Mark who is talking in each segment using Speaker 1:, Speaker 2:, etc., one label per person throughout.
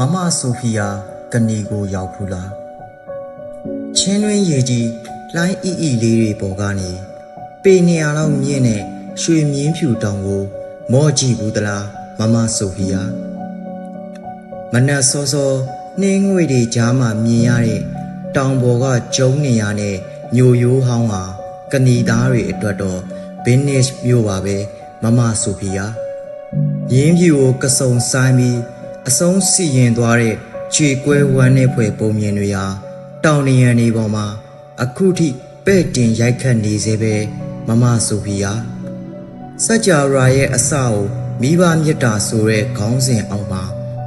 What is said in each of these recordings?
Speaker 1: မမဆိုဖီယာကနီကိုရောက်ဖူးလားချင်းတွင်းရေကြီးလှိုင်းအီအီလေးတွေပေါ်ကနေပေနေရလောက်မြင့်တဲ့ရွှေမြင်းဖြူတောင်ကိုမော့ကြည့်ဘူးသလားမမဆိုဖီယာမနက်စောစောနှင်းငွေတွေကြားမှာမြင်ရတဲ့တောင်ပေါ်ကကျုံနေရတဲ့ညိုရိုးဟောင်းဟာကနီသားတွေအတွက်တော့ business မျိုးပါပဲမမဆိုဖီယာရင်းဖြူကိုကစုံဆိုင်ပြီး အဆုံးစီရင်သွားတဲ့ခြေကွဲဝမ်းတဲ့ဖွယ်ပုံမြင်တွေဟာတောင်နေရန်နေပေါ်မှာ အခုထိပဲ့တင်ရိုက်ခတ်နေစေပဲမမဆိုဖီယာစัจ java ရဲ့အစကိုမိဘမြတ်တာဆိုတဲ့ခေါင်းစဉ်အောက်မှာ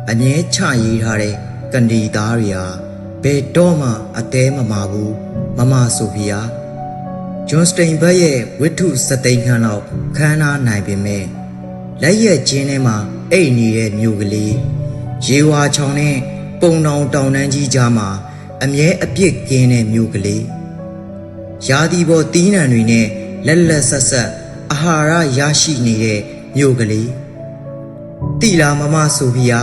Speaker 1: အငဲချရေးထားတဲ့ကနေသားတွေဟာဘယ်တော့မှအသေးမမာဘူးမမဆိုဖီယာဂျွန်စတိန်ဘတ်ရဲ့ဝိထုစသိန်းခန်းလောက်ခန်းနာနိုင်ပေမဲ့လက်ရက်ချင်းထဲမှာအိတ်နေတဲ့မြို့ကလေး ရေဝါချောင်နဲ့ပုံတောင်တောင်တန်းကြီးကြားမှာအမြဲအပြစ်ကင်းတဲ့မြို့ကလေးရာသီပေါ်တီးနှံတွေနဲ့လက်လက်ဆက်ဆက်အာဟာရရရှိနေတဲ့မြို့ကလေးတီလာမမဆိုဖီယာ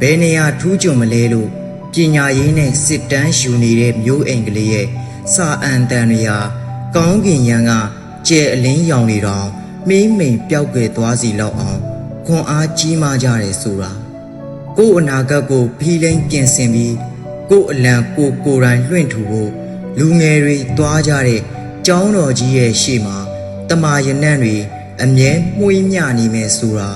Speaker 1: ဘယ်နေရာထူးချွန်မလဲလို့ပညာရေးနဲ့စစ်တမ်းယူနေတဲ့မြို့အိမ်ကလေးရဲ့စာအန်တန်တွေဟာကောင်းကင်ရန်ကကျဲအလင်းရောင်နေတော့မင်းမိန်ပျောက်ကွယ်သွားစီလောက်အောင်ခွန်အားကြီးမားကြတယ်ဆိုတာ ကို့အနာဂတ်ကိုဖီးလိန်ပြင်ဆင်ပြီးကို့အလံကိုကိုယ်တိုင်လွှင့်ထူဖို့လူငယ်တွေသွားကြတဲ့ကျောင်းတော်ကြီးရဲ့ရှေ့မှာတမာရနံ့တွေအမြဲမှုေးမြနေမယ်ဆိုတာ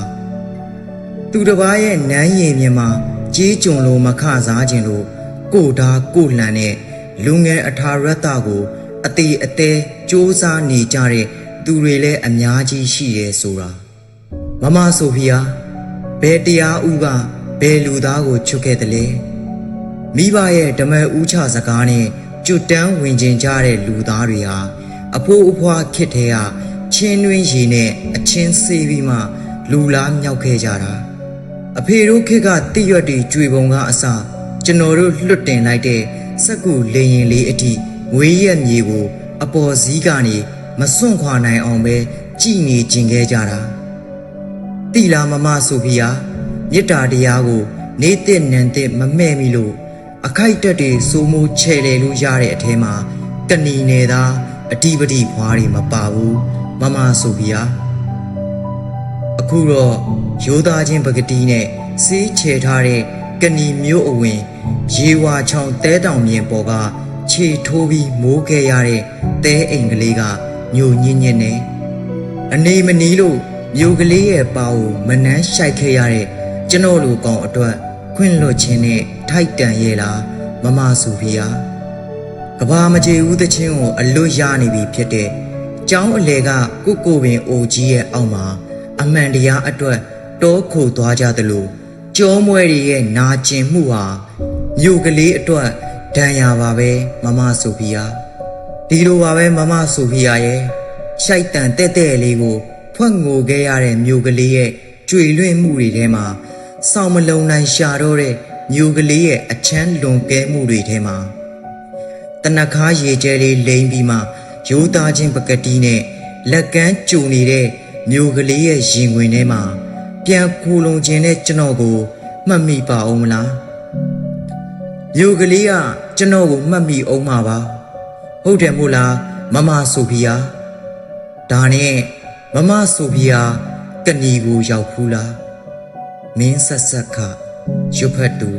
Speaker 1: သူတစ်ပါးရဲ့နန်းရည်မြင်မှာကြီးကြုံလို့မခစားခြင်းလို့ကိုဓာကိုလှန်တဲ့လူငယ်အထာရတ္တကိုအသေးအသေးစ조사နေကြတဲ့သူတွေလည်းအများကြီးရှိရဲဆိုတာမမဆိုဖီယာဘယ်တရားဥက ဘယ်လူသားကိုချွတ်ခဲ့တယ်လဲမိဘရဲ့ဓမ္မဥချစကားနဲ့ကျွတ်တန်းဝင်ကျင်ကြတဲ့လူသားတွေဟာအဖိုးအဖွားခစ်တဲ့ကချင်းတွင်းရည်နဲ့အချင်းစေးပြီးမှလူလားမြောက်ခဲ့ကြတာအဖေတို့ခစ်ကတိရွက်တွေကြွေပုံကအစကျွန်တော်တို့လွတ်တင်လိုက်တဲ့စက်ကူလေရင်လေးအထိငွေရက်မြေကိုအပေါ်စည်းကနေမစွန့်ခွာနိုင်အောင်ပဲကြည်နေကျင်ခဲ့ကြတာတိလာမမဆိုဖီယာ မေတ္တာတရားကို နေတဲ့နန်တဲ့မမဲ့မီလို့အခိုက်တက်တွေစိုးမိုးချဲလေလို့ရတဲ့အထဲမှာကဏီနယ်သားအဓိပတိဖွားတွေမပါဘူးမမဆိုဖီယာအခုတော့ရိုးသားချင်းပကတိနဲ့စေးချေထားတဲ့ကဏီမျိုးအဝင်ရေဝါချောင်းတဲတောင်မြင်ပေါ်ကခြေထိုးပြီးမိုးခဲ့ရတဲ့တဲအိမ်ကလေးကညိုညင်းညင်းနဲ့အနေမနီးလို့မျိုးကလေးရဲ့ပါကိုမနှမ်းရှိုက်ခဲ့ရတဲ့ ကျွန်တော်လူကောင်အတွက်ခွင့်လွတ်ခြင်းနဲ့ထိုက်တန်ရဲ့လားမမဆူဖီယာကဘာမကြေဦးသချင်းကိုအလွတ်ရနေပြီဖြစ်တဲ့ကျောင်းအလေကကုကိုပင်အိုကြီးရဲ့အောက်မှာအမှန်တရားအတွက်တောခိုသွားကြသလိုကြောမွဲတွေရဲ့နာကျင်မှုဟာမြို့ကလေးအတွက်ဒဏ်ရာပါပဲမမဆိုဖီယာဒီလိုပါပဲမမဆိုဖီယာရဲ့ရှိုက်တန်တဲ့တဲ့လေးကိုဖွက်ငိုခဲ့ရတဲ့မြို့ကလေးရဲ့ကြွေလွင့်မှုတွေထဲမှာ စောင့်မလုံနိုင်ရှာတော့တဲ့မြို့ကလေးရဲ့အချမ်းလွန်ကဲမှုတွေထဲမှာတနခါရေကျဲလေးလိမ့်ပြီးမှရိုးသားချင်းပကတိနဲ့လက်ကမ်းကျုံနေတဲ့မြို့ကလေးရဲ့ရင်ဝင်ထဲမှာပြန်ခိုလုံခြင်းတဲ့ကျွန်တော်ကိုမှတ်မိပါအောင်မလားမြို့ကလေးကကျွန်တော်ကိုမှတ်မိအောင်မှာပါဟုတ်တယ်မို့လားမမဆိုဖီယာဒါနဲ့မမဆိုဖီယာကဏီကိုရောက်ဖူးလား မင်းဆက်ဆက်ခရွတ်ဖတ်သူ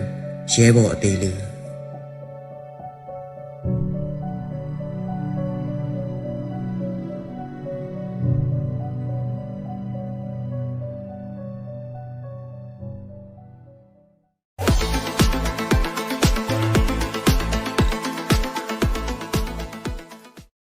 Speaker 1: ရဲဘော်အသေးလေး